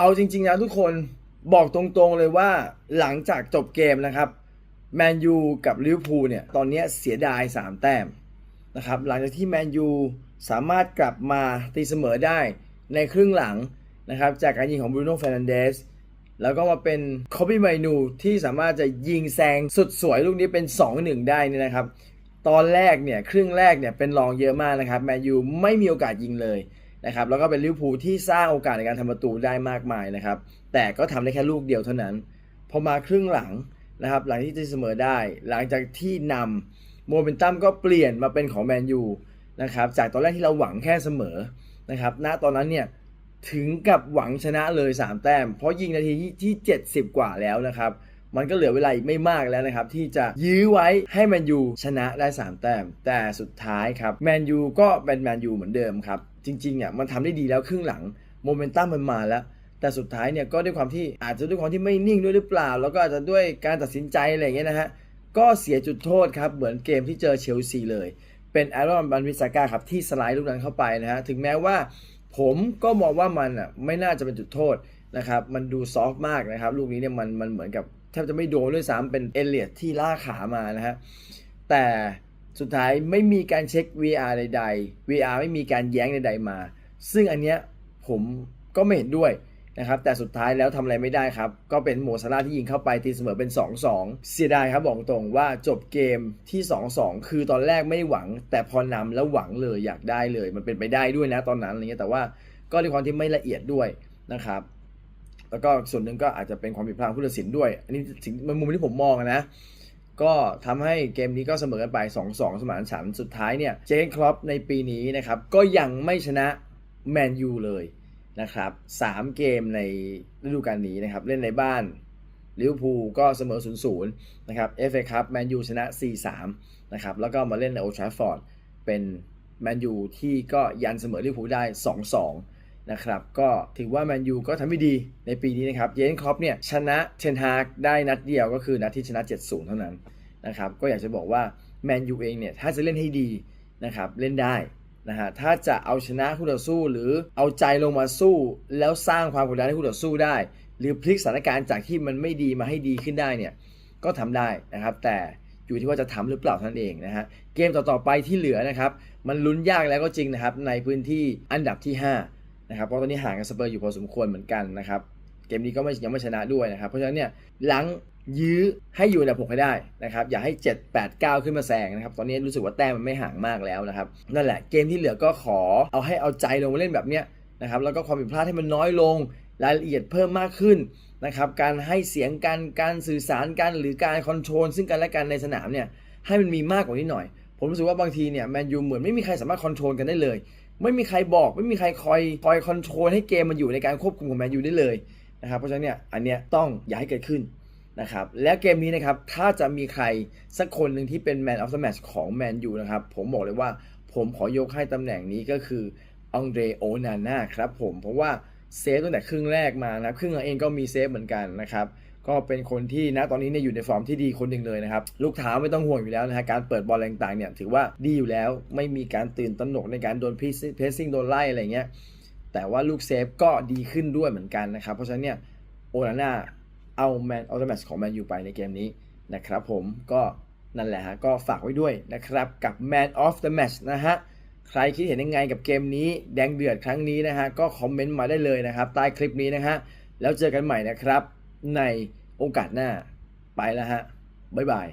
เอาจริง ๆ นะทุกคนบอกตรงๆเลยว่าหลังจากจบเกมนะครับแมนยูกับลิเวอร์พูลเนี่ยตอนนี้เสียดาย 3 แต้มนะครับหลังจากที่แมนยูสามารถกลับมาตีเสมอได้ในครึ่งหลังนะครับจากการยิงของบรูโน่เฟรนันเดสแล้วก็มาเป็นคอ b บี้ไมนูที่สามารถจะยิงแซงสุดสวยลูกนี้เป็น 2-1 ได้นี่นะครับ ตอนแรกเนี่ยครึ่งแรกเนี่ยเป็นรองเยอะมากนะครับแมนยูไม่มีโอกาสยิงเลย นะครับแล้วก็เป็นลิเวอร์พูลที่สร้างโอกาสในการทำประตูได้มากมายนะครับ แต่ก็ทำได้แค่ลูกเดียวเท่านั้น พอมาครึ่งหลังนะครับ หลังที่จะเสมอได้ หลังจากที่นำโมเมนตัมก็เปลี่ยนมาเป็นของแมนยูนะครับ จากตอนแรกที่เราหวังแค่เสมอนะครับ ณตอนนั้นเนี่ยถึงกับหวังชนะเลย 3 แต้ม เพราะยิงนาทีที่ 70 กว่าแล้วนะครับ มันก็เหลือเวลาอีกไม่มากแล้วนะครับ ที่จะยื้อไว้ให้แมนยูชนะได้ 3 แต้ม แต่สุดท้ายครับแมนยูก็เป็นแมนยูเหมือนเดิมครับ จริงๆอะมันทำได้ดีแล้วครึ่งหลังโมเมนตัมมันมาแล้ว แต่สุดท้ายเนี่ยก็ด้วยความที่อาจจะด้วยความที่ไม่นิ่งด้วยหรือเปล่า แล้วก็อาจจะด้วยการตัดสินใจอะไรเงี้ยนะฮะก็เสียจุดโทษครับเหมือนเกมที่เจอเชลซีเลย เป็นแอรอนบันวิสากาครับที่สไลด์ลูกนั้นเข้าไปนะฮะถึงแม้ว่าผมก็มองว่ามันอะไม่น่าจะเป็นจุดโทษนะครับมันดูซอฟต์มากนะครับลูกนี้เนี่ยมันมันเหมือนกับแทบจะไม่โดนด้วยซ้ำเป็นเอเลียดที่ล่าขามานะฮะแต่ สุดท้ายไม่มีการเช็ค VR ใดๆ VR ไม่มีการแย้งใดๆมา ซึ่งอันเนี้ยผมก็ไม่เห็นด้วยนะครับแต่สุดท้ายแล้วทำอะไรไม่ได้ครับ ก็เป็นโมซาร่าที่ยิงเข้าไปตีเสมอเป็น 2-2 เสียดายครับบอกตรงว่าจบเกมที่ 2-2 คือตอนแรกไม่หวัง แต่พอนำแล้วหวังเลยอยากได้เลย มันเป็นไปได้ด้วยนะตอนนั้นอะไรเงี้ยแต่ว่าก็ด้วยความที่ไม่ละเอียดด้วยนะครับ แล้วก็ส่วนหนึ่งก็อาจจะเป็นความผิดพลาดของผู้ตัดสินด้วย อันนี้สิ่งมันมุมที่ผมมองนะ ก็ทำให้เกมนี้ก็เสมอกันไป 2-2 สมานฉันสุดท้ายเนี่ยเจนครอปในปีนี้นะครับก็ยังไม่ชนะแมนยูเลยนะครับ3เกมในฤดูกาลนี้นะครับเล่นในบ้านลิเวอร์พูลก็เสมอ 0-0 นะครับเอฟเอคัพแมนยูชนะ 4-3 นะครับแล้วก็มาเล่นในโอทราฟอร์ดเป็นแมนยูที่ก็ยันเสมอลิเวอร์พูลได้ 2-2 นะครับก็ถือว่าแมนยูก็ทำได้ดีในปีนี้นะครับเยนครอปเนี่ยชนะเทนฮากได้นัดเดียวก็คือนัดที่ชนะ 7-0 เท่านั้น นะครับก็อยากจะบอกว่าแมนยูเองเนี่ยถ้าจะเล่นให้ดีนะครับเล่นได้นะฮะถ้าจะเอาชนะคู่ต่อสู้หรือเอาใจลงมาสู้ แล้วสร้างความกดดันให้คู่ต่อสู้ได้ หรือพลิกสถานการณ์จากที่มันไม่ดีมาให้ดีขึ้นได้เนี่ยก็ทำได้นะครับ แต่อยู่ที่ว่าจะทำหรือเปล่าท่านั้นเองนะฮะเกมต่อๆไปที่เหลือนะครับ มันลุ้นยากแล้วก็จริงนะครับ ในพื้นที่อันดับที่5นะครับเพราะตอนนี้ห่างกับสเปอร์อยู่พอสมควรเหมือนกันนะครับเกมนี้ก็ไม่ยังไม่ชนะด้วยนะครับ เพราะฉะนั้นเนี่ยหลัง ยื้อให้อยู่อันดับ6ให้ได้นะครับอย่าให้ 7 8 9 ขึ้นมาแซงนะครับตอนนี้รู้สึกว่าแต้มมันไม่ห่างมากแล้วนะครับนั่นแหละเกมที่เหลือก็ขอเอาให้เอาใจลงมาเล่นแบบเนี้ยนะครับแล้วก็ความผิดพลาดให้มันน้อยลงรายละเอียดเพิ่มมากขึ้นนะครับการให้เสียงกันการสื่อสารกันหรือการคอนโทรลซึ่งกันและกันในสนามเนี่ยให้มันมีมากกว่านี้หน่อย ผมรู้สึกว่าบางทีเนี่ยแมนยูเหมือนไม่มีใครสามารถคอนโทรลกันได้เลย ไม่มีใครบอกไม่มีใครคอยคอยคอนโทรลให้เกมมันอยู่ในการควบคุมของแมนยูได้เลยนะครับเพราะฉะนั้นเนี่ยอันเนี้ยต้องอย่าให้เกิดขึ้น นะครับและเกมนี้นะครับถ้าจะมีใครสักคนหนึ่งที่เป็น Man of the Match ของแมนยูนะครับผมบอกเลยว่าผมขอยกให้ตำแหน่งนี้ก็คือองเดรโอนาน่าครับผมเพราะว่าเซฟตั้งแต่ครึ่งแรกมานะครึ่งหลังเองก็มีเซฟเหมือนกันนะครับก็เป็นคนที่นะตอนนี้เนี่ยอยู่ในฟอร์มที่ดีคนหนึ่งเลยนะครับ ลูกเท้าไม่ต้องห่วงอยู่แล้วนะฮะการเปิดบอลต่างๆเนี่ยถือว่าดีอยู่แล้วไม่มีการตื่นตระหนกในการโดนเพสซิ่งโดนไล่อะไรเงี้ยแต่ว่าลูกเซฟก็ดีขึ้นด้วยเหมือนกันนะครับเพราะฉะนั้นเนี่ยโอนาน่า เอาแมนออโตแมชของแมนยูไปในเกมนี้นะครับผมก็นั่นแหละฮะก็ฝากไว้ด้วยนะครับกับ Man of the Match นะฮะใครคิดเห็นยังไงกับเกมนี้แดงเดือดครั้งนี้นะฮะก็คอมเมนต์มาได้เลยนะครับใต้คลิปนี้นะฮะแล้วเจอกันใหม่นะครับในโอกาสหน้าไปแล้วฮะบ๊ายบาย